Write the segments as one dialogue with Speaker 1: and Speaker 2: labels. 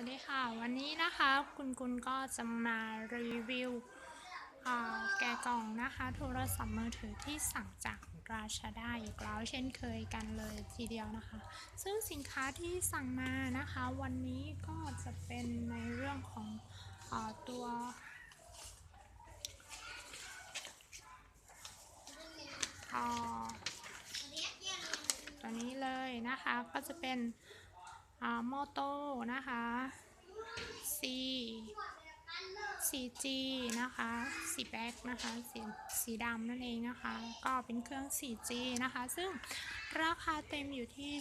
Speaker 1: วัสดีค่ะ วันนี้นะคะคุณกุลก็จะมารีวิวแกะกล่องนะคะ โทรศัพท์มือถือที่สั่งจากราชาไดาอีกแล้วเช่นเคยกันเลยทีเดียวนะคะ ซึ่งสินค้าที่สั่งมานะคะ วันนี้ก็จะเป็นในเรื่องของอตัวตัวนี้เลยนะคะก็จะเป็นอ่าโมโตนะคะ 4G นะคะสีแบ็กนะคะสีสีดำนั่นเองนะคะ ก็เป็นเครื่อง 4G นะคะ ซึ่งราคาเต็มอยู่ที่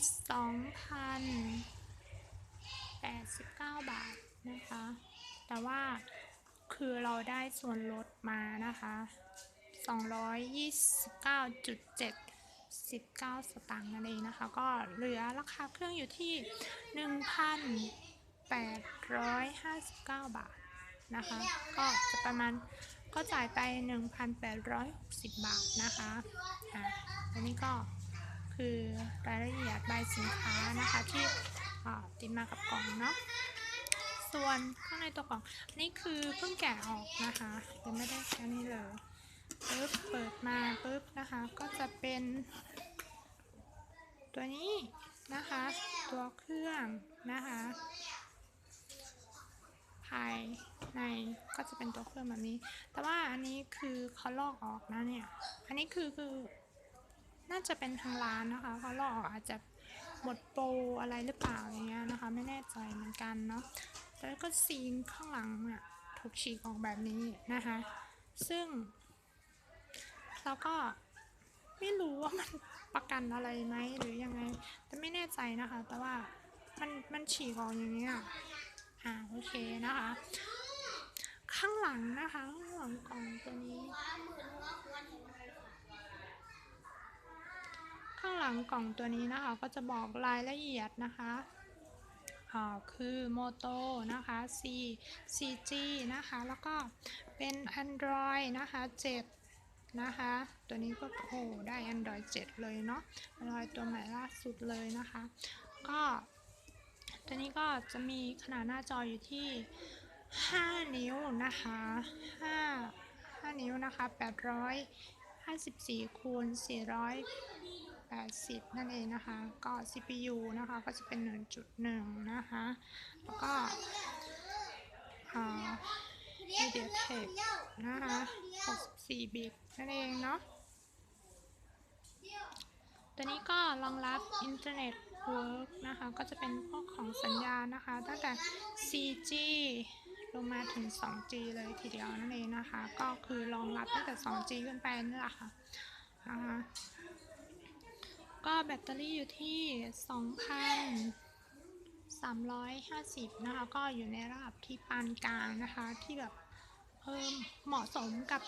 Speaker 1: 2,089 บาทนะคะ แต่ว่าคือเราได้ส่วนลดมานะคะ 229.7 19 สตางค์นั่นเองนะคะ ก็เหลือราคาเครื่องอยู่ที่ 1,859 บาท นะคะ ก็จะประมาณก็จ่ายไป 1,860 บาทนะคะอะอันนี้ก็คือรายละเอียดใบสินค้านะคะที่ติดมากับกล่องเนาะส่วนข้างในตัวกล่องนี่คือเพิ่งแกะออกนะคะยังไม่ได้อันนี้เลยปึ๊บเปิดมาปึ๊บนะคะ ก็จะเป็น ตัวนี้นะคะ ตัวเครื่องนะคะ ภายในก็จะเป็นตัวเครื่องแบบนี้ แต่ว่าอันนี้คือเขาลอกออกนะเนี่ย อันนี้คือคือ น่าจะเป็นทางร้านนะคะเขาลอกออกอาจจะหมดโปรอะไรหรือเปล่าอย่างเงี้ยนะคะ ไม่แน่ใจเหมือนกันเนาะแล้วก็ซีนข้างหลังอะถูกฉีกออกแบบนี้นะคะ ซึ่งแล้วก็ไม่รู้ว่ามันประกันอะไรไหมหรือยังไง แต่ไม่แน่ใจนะคะ แต่ว่ามันมันฉีกออกอย่างเงี้ย อ่าโอเคนะคะ ข้างหลังนะคะข้างหลังกล่องตัวนี้ ข้างหลังกล่องตัวนี้นะคะ ก็จะบอกรายละเอียดนะคะอ่าคือโมโตนะคะ C CG นะคะ แล้วก็เป็น Android นะคะ 7 นะคะ ตัวนี้ก็โอ้ได้ Android 7 เลยเนาะ Android ตัวใหม่ล่าสุดเลยนะคะ ก็ ตัวนี้ก็จะมีขนาดหน้าจออยู่ที่ 5 นิ้วนะคะ 5 5 นิ้วนะคะ 854คูณ480 นั่นเองนะคะ ก็ CPU นะคะ ก็จะเป็น 1.1 นะคะ แล้วก็อ่า MediaTek นะคะ64 บิต นั่นเองเนาะ ตัวนี้ก็รองรับอินเทอร์เน็ต เวิร์กนะคะ ก็จะเป็นพวกของสัญญาณนะคะ ตั้งแต่ 4G ลงมาถึง 2G เลยทีเดียวนั่นเองนะคะ ก็คือรองรับตั้งแต่ 2G ขึ้นไปนี่แหละค่ะนะคะก็แบตเตอรี่อยู่ที่ 2,350 นะคะ ก็อยู่ในระดับที่ปานกลางนะคะ ที่แบบเออเหมาะสมกับ